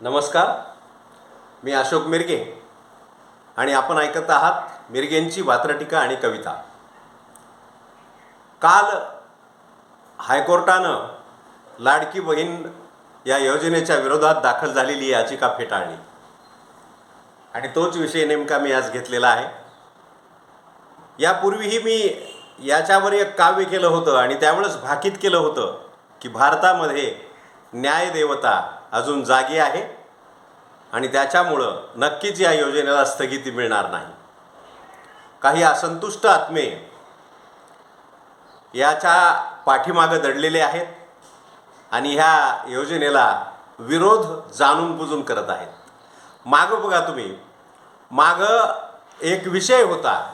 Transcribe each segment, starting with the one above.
नमस्कार. मी अशोक मिरगे आणि आपण ऐकत आहात मिरगेंची वात्रटीका आणि कविता. काल हायकोर्टानं लाडकी बहीण या योजनेच्या विरोधात दाखल झालेली याचिका फेटाळली. आणि तोच विषय नेमका मी आज घेतलेला आहे. यापूर्वीही मी याच्यावर एक काव्य केलं होतं आणि त्यावेळेस भाकीत केलं होतं की भारतामध्ये न्यायदेवता अजून जागी आहे आणि त्याच्यामुळं नक्कीच या योजनेला स्थगिती मिळणार नाही. काही असंतुष्ट आत्मे याच्या पाठीमागं दडलेले आहेत आणि ह्या योजनेला विरोध जाणून बुजून करत आहेत. मागं बघा तुम्ही. मागं एक विषय होता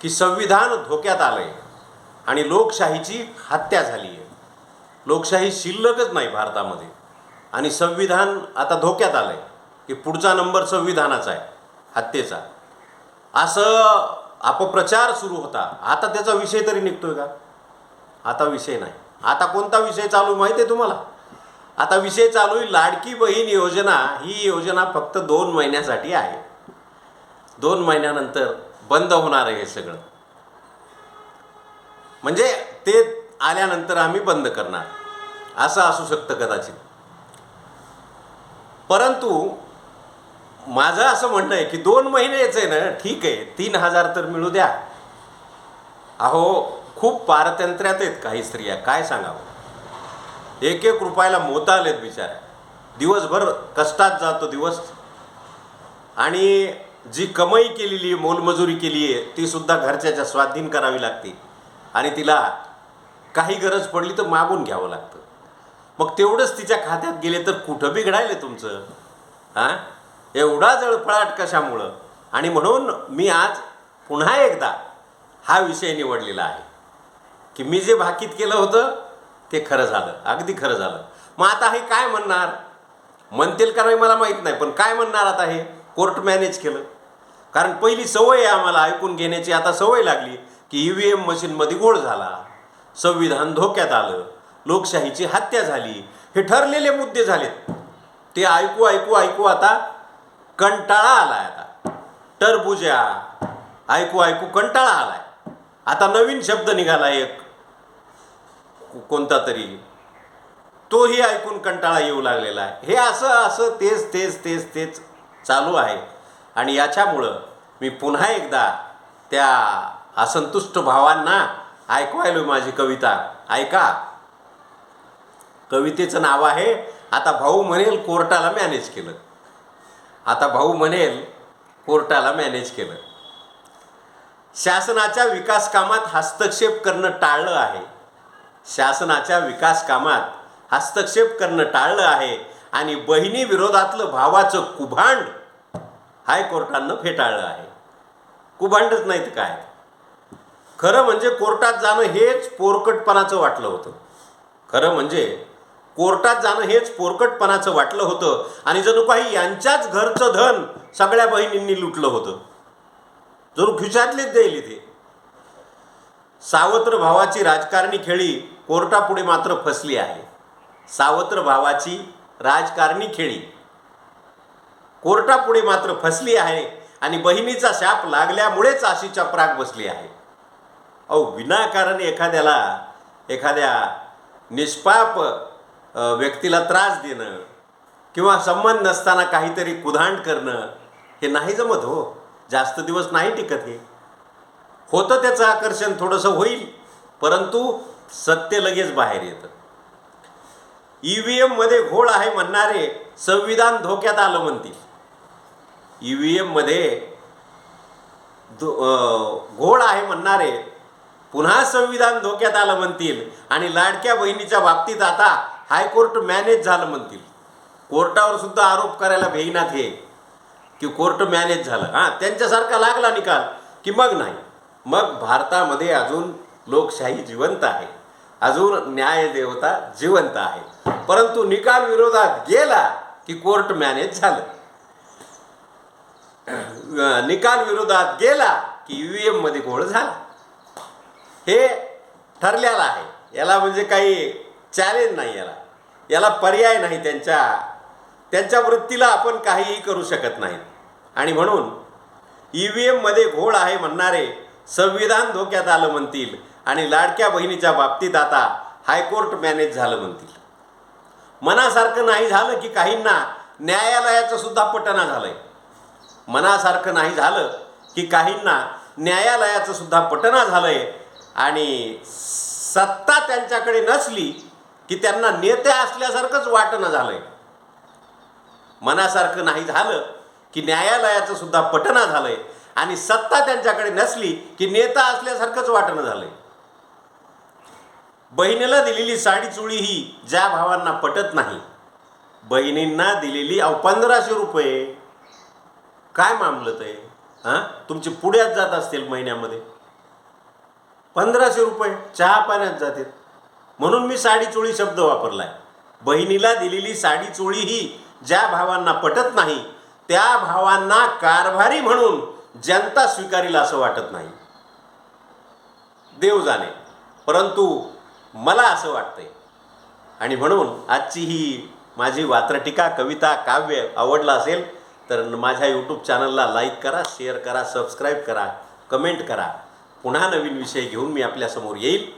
की संविधान धोक्यात आलं आहे आणि लोकशाहीची हत्या झाली आहे लोकशाही शिल्लकच नाही भारतामध्ये. आणि संविधान आता धोक्यात आलं आहे की पुढचा नंबर संविधानाचा आहे हत्येचा. असं अपप्रचार सुरू होता. आता त्याचा विषय तरी निघतोय का? आता विषय नाही. आता कोणता विषय चालू माहिती आहे तुम्हाला? आता विषय चालू आहे लाडकी बहीण योजना ही योजना फक्त दोन महिन्यासाठी आहे. दोन महिन्यानंतर बंद होणार आहे हे सगळं. म्हणजे ते आल्यानंतर आम्ही बंद करणार. असं असू शकतं कदाचित. परंतु माझं असं म्हणणं आहे की दोन महिनेच आहे ना ठीक आहे तीन हजार तर मिळू द्या. अहो खूप पारतंत्र्यात आहेत काही स्त्रिया काय सांगावं? एक एक रुपयाला मोता आलेत बिचाऱ्या. दिवसभर कष्टात जातो दिवस. आणि जी कमाई केलेली आहे मोलमजुरी केली आहे ती सुद्धा घरच्याच्या स्वाधीन करावी लागते. आणि तिला काही गरज पडली तर मागून घ्यावं लागतं. मग तेवढंच तिच्या खात्यात गेले तर कुठं बिघडायले तुमचं? हां? एवढा जळफळाट कशामुळं आणि म्हणून मी आज पुन्हा एकदा हा विषय निवडलेला आहे. की मी जे भाकीत केलं होतं ते खरं झालं. अगदी खरं झालं. मग आता हे काय म्हणणार? म्हणतील का नाही मला माहीत नाही. पण काय म्हणणार आता हे? कोर्ट मॅनेज केलं. कारण पहिली सवय आहे आम्हाला ऐकून घेण्याची. आता सवय लागली की ई व्ही एम मशीनमध्ये गोळ झाला. संविधान धोक्यात आलं. लोकशाहीची हत्या झाली. हे ठरलेले मुद्दे झालेत. ते ऐकू ऐकू ऐकू आता कंटाळा आलाय आता. टरबुज्या ऐकू ऐकू कंटाळा आलाय. आता नवीन शब्द निघाला एक. कोणता तरी. तोही ऐकून कंटाळा येऊ लागलेला आहे. हे असं असं तेच तेच तेच तेच चालू आहे. आणि याच्यामुळं मी पुन्हा एकदा त्या असंतुष्ट भावांना ऐकवायलो माझी कविता. ऐका. कवितेचं नाव आहे आता भाऊ म्हणेल कोर्टाला मॅनेज केलं. आता भाऊ म्हणेल कोर्टाला मॅनेज केलं. शासनाच्या विकास कामात हस्तक्षेप करणं टाळलं आहे. शासनाच्या विकास कामात हस्तक्षेप करणं टाळलं आहे आणि बहिणी विरोधातलं भावाचं कुभांड हायकोर्टानं फेटाळलं आहे. कुभांडच नाही तर काय? खरं म्हणजे कोर्टात जाणं हेच पोरकटपणाचं वाटलं होतं. खरं म्हणजे कोर्टात जाणं हेच पोरकटपणाचं वाटलं होतं. आणि जणू काही यांच्याच घरचं धन सगळ्या बहिणींनी लुटलं होतं. जणू खिशातलेच देईल इथे. सावत्र भावाची राजकारणी खेळी कोर्टापुढे मात्र फसली आहे. सावत्र भावाची राजकारणी खेळी. कोर्टापुढे मात्र फसली आहे आणि बहिणीचा शाप लागल्यामुळेच अशी प्राग बसली आहे. अहो विनाकारण एखाद्याला एखाद्या निष्पाप व्यक्तीला त्रास देणं किंवा संबंध नसताना काहीतरी कुधांड करणं हे नाही जमत हो. जास्त दिवस नाही टिकत हे. होतं त्याचं आकर्षण थोडंसं होईल परंतु सत्य लगेच बाहेर येतं. ई व्ही एममध्ये घोळ आहे म्हणणारे संविधान धोक्यात आलं म्हणतील. ई व्ही एममध्ये दो घोळ आहे म्हणणारे पुन्हा संविधान धोक्यात आलं म्हणतील आणि लाडक्या बहिणीच्या बाबतीत आता हायकोर्ट मॅनेज झालं म्हणतील. कोर्टावर सुद्धा आरोप करायला भेईनात हे. की कोर्ट मॅनेज झालं. हां त्यांच्यासारखा लागला निकाल की मग नाही. मग भारतामध्ये अजून लोकशाही जिवंत आहे. अजून न्यायदेवता जिवंत आहे. परंतु निकाल विरोधात गेला की कोर्ट मॅनेज झालं. निकाल विरोधात गेला की यू व्ही एममध्ये घोळ झाला. हे ठरलेलं आहे. याला म्हणजे काही चॅलेंज नाही याला. याला पर्याय नाही त्यांच्या. त्यांच्या वृत्तीला आपण काहीही करू शकत नाही. आणि म्हणून ई व्ही एममध्ये घोळ आहे म्हणणारे संविधान धोक्यात आलं म्हणतील आणि लाडक्या बहिणीच्या बाबतीत आता हायकोर्ट मॅनेज झालं म्हणतील. मनासारखं नाही झालं की काहींना न्यायालयाचं सुद्धा पटना झालंय. मनासारखं नाही झालं की काहींना न्यायालयाचं सुद्धा पटना झालंय आणि सत्ता त्यांच्याकडे नसली की त्यांना नेते असल्यासारखंच वाटणं झालंय. मनासारखं नाही झालं की न्यायालयाचं सुद्धा पटना झालंय आणि सत्ता त्यांच्याकडे नसली की नेता असल्यासारखंच वाटणं झालंय. बहिणीला दिलेली साडी चुळी ही ज्या भावांना पटत नाही बहिणींना दिलेली अहो पंधराशे रुपये. काय मामलं ते? हां? तुमचे पुढ्यात जात असतील महिन्यामध्ये. पंधराशे रुपये चहा पाण्यात जातील. म्हणून मी साडी चोळी शब्द वापरलाय. बहिणीला दिलेली साडी चोळी ही ज्या भावांना पटत नाही त्या भावांना कारभारी म्हणून जनता स्वीकारील असं वाटत नाही. देव जाणे परंतु मला असं वाटतंय. आणि म्हणून आजची ही माझी वात्रटिका कविता काव्य आवडलं असेल तर माझ्या यूट्यूब चॅनलला लाईक करा शेअर करा सबस्क्राईब करा कमेंट करा. पुन्हा नवीन विषय घेऊन मी आपल्यासमोर येईल.